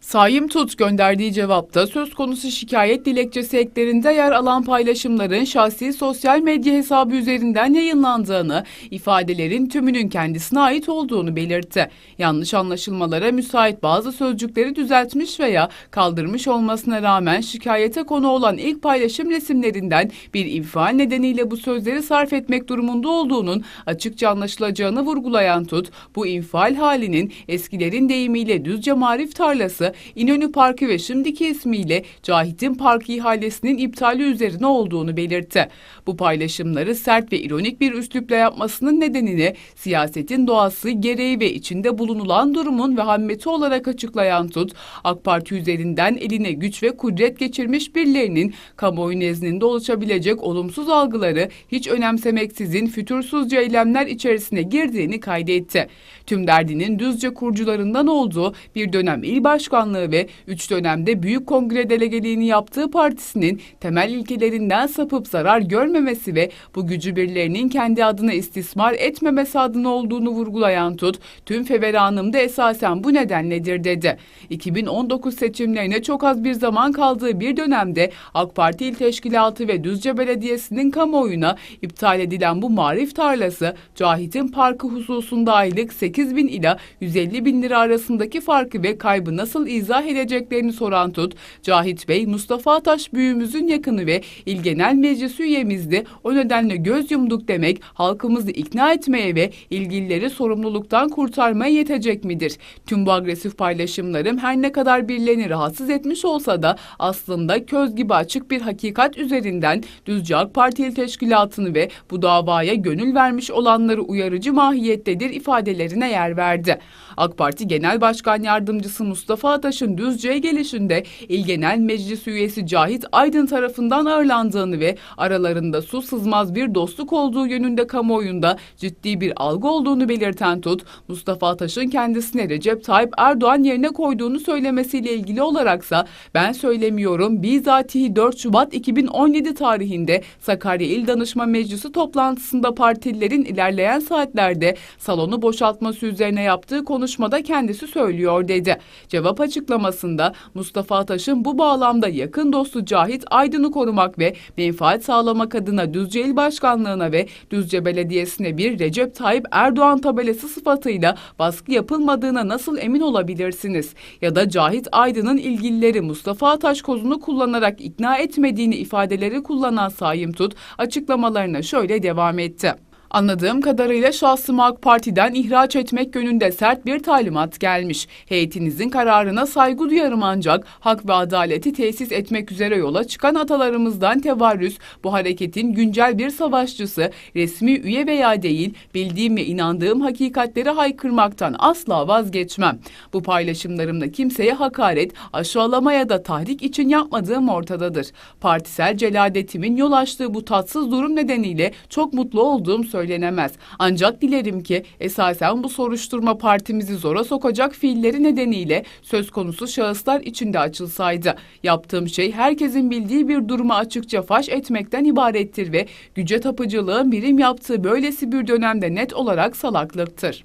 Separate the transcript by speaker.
Speaker 1: Sayım Tut gönderdiği cevapta söz konusu şikayet dilekçesi eklerinde yer alan paylaşımların şahsi sosyal medya hesabı üzerinden yayınlandığını, ifadelerin tümünün kendisine ait olduğunu belirtti. Yanlış anlaşılmalara müsait bazı sözcükleri düzeltmiş veya kaldırmış olmasına rağmen şikayete konu olan ilk paylaşım resimlerinden bir infial nedeniyle bu sözleri sarf etmek durumunda olduğunun açıkça anlaşılacağını vurgulayan Tut, bu infial halinin eskilerin deyimiyle Düzce Marif Tarlası, İnönü Parkı ve şimdiki ismiyle Cahit'in Parkı ihalesinin iptali üzerine olduğunu belirtti. Bu paylaşımları sert ve ironik bir üslupla yapmasının nedenini siyasetin doğası gereği ve içinde bulunulan durumun vehameti olarak açıklayan Tut, AK Parti üzerinden eline güç ve kudret geçirmiş birilerinin kamuoyu nezdinde oluşabilecek olumsuz algıları hiç önemsemeksizin fütursuzca eylemler içerisine girdiğini kaydetti. Tüm derdinin Düzce kurucularından olduğu bir dönem il başkanlığı ve üç dönemde büyük kongre delegeliğini yaptığı partisinin temel ilkelerinden sapıp zarar görmemesi ve bu gücü birilerinin kendi adına istismar etmemesi adına olduğunu vurgulayan Tut, tüm feveranımda esasen bu nedenledir dedi. 2019 seçimlerine çok az bir zaman kaldığı bir dönemde AK Parti İl Teşkilatı ve Düzce Belediyesi'nin kamuoyuna iptal edilen bu marif tarlası, Cahit'in parkı hususunda aylık 8 bin ila 150 bin lira arasındaki farkı ve kaybı nasıl izah edeceklerini soran Tut, Cahit Bey, Mustafa Ataş büyüğümüzün yakını ve İl Genel Meclisi üyemizdi. O nedenle göz yumduk demek halkımızı ikna etmeye ve ilgilileri sorumluluktan kurtarmaya yetecek midir? Tüm bu agresif paylaşımlarım her ne kadar birilerini rahatsız etmiş olsa da aslında köz gibi açık bir hakikat üzerinden Düzce AK Parti İl Teşkilatı'nı ve bu davaya gönül vermiş olanları uyarıcı mahiyettedir ifadelerine yer verdi. AK Parti Genel Başkan Yardımcısı Mustafa Ataş'ın Düzce'ye gelişinde İl Genel Meclis üyesi Cahit Aydın tarafından ağırlandığını ve aralarında su sızmaz bir dostluk olduğu yönünde kamuoyunda ciddi bir algı olduğunu belirten Tut, Mustafa Ataş'ın kendisine Recep Tayyip Erdoğan yerine koyduğunu söylemesiyle ilgili olaraksa ben söylemiyorum bizatihi 4 Şubat 2017 tarihinde Sakarya İl Danışma Meclisi toplantısında partililerin ilerleyen saatlerde salonu boşaltması üzerine yaptığı konuşmada kendisi söylüyor dedi. Cevap açıklamasında Mustafa Ataş'ın bu bağlamda yakın dostu Cahit Aydın'ı korumak ve menfaat sağlamak adına Düzce İl Başkanlığı'na ve Düzce Belediyesi'ne bir Recep Tayyip Erdoğan tabelası sıfatıyla baskı yapılmadığına nasıl emin olabilirsiniz? Ya da Cahit Aydın'ın ilgilileri Mustafa Ataş kozunu kullanarak ikna etmediğini ifadeleri kullanan Sayım Tut açıklamalarına şöyle devam etti. Anladığım kadarıyla şahsımı AK Parti'den ihraç etmek yönünde sert bir talimat gelmiş. Heyetinizin kararına saygı duyarım ancak hak ve adaleti tesis etmek üzere yola çıkan atalarımızdan tevarrüs bu hareketin güncel bir savaşçısı, resmi üye veya değil, bildiğim ve inandığım hakikatleri haykırmaktan asla vazgeçmem. Bu paylaşımlarımda kimseye hakaret, aşağılama ya da tahrik için yapmadığım ortadadır. Partisel celadetimin yol açtığı bu tatsız durum nedeniyle çok mutlu olduğum söylenemez. Ancak dilerim ki esasen bu soruşturma partimizi zora sokacak fiilleri nedeniyle söz konusu şahıslar içinde açılsaydı. Yaptığım şey herkesin bildiği bir durumu açıkça faş etmekten ibarettir ve güce tapıcılığın birim yaptığı böylesi bir dönemde net olarak salaklıktır.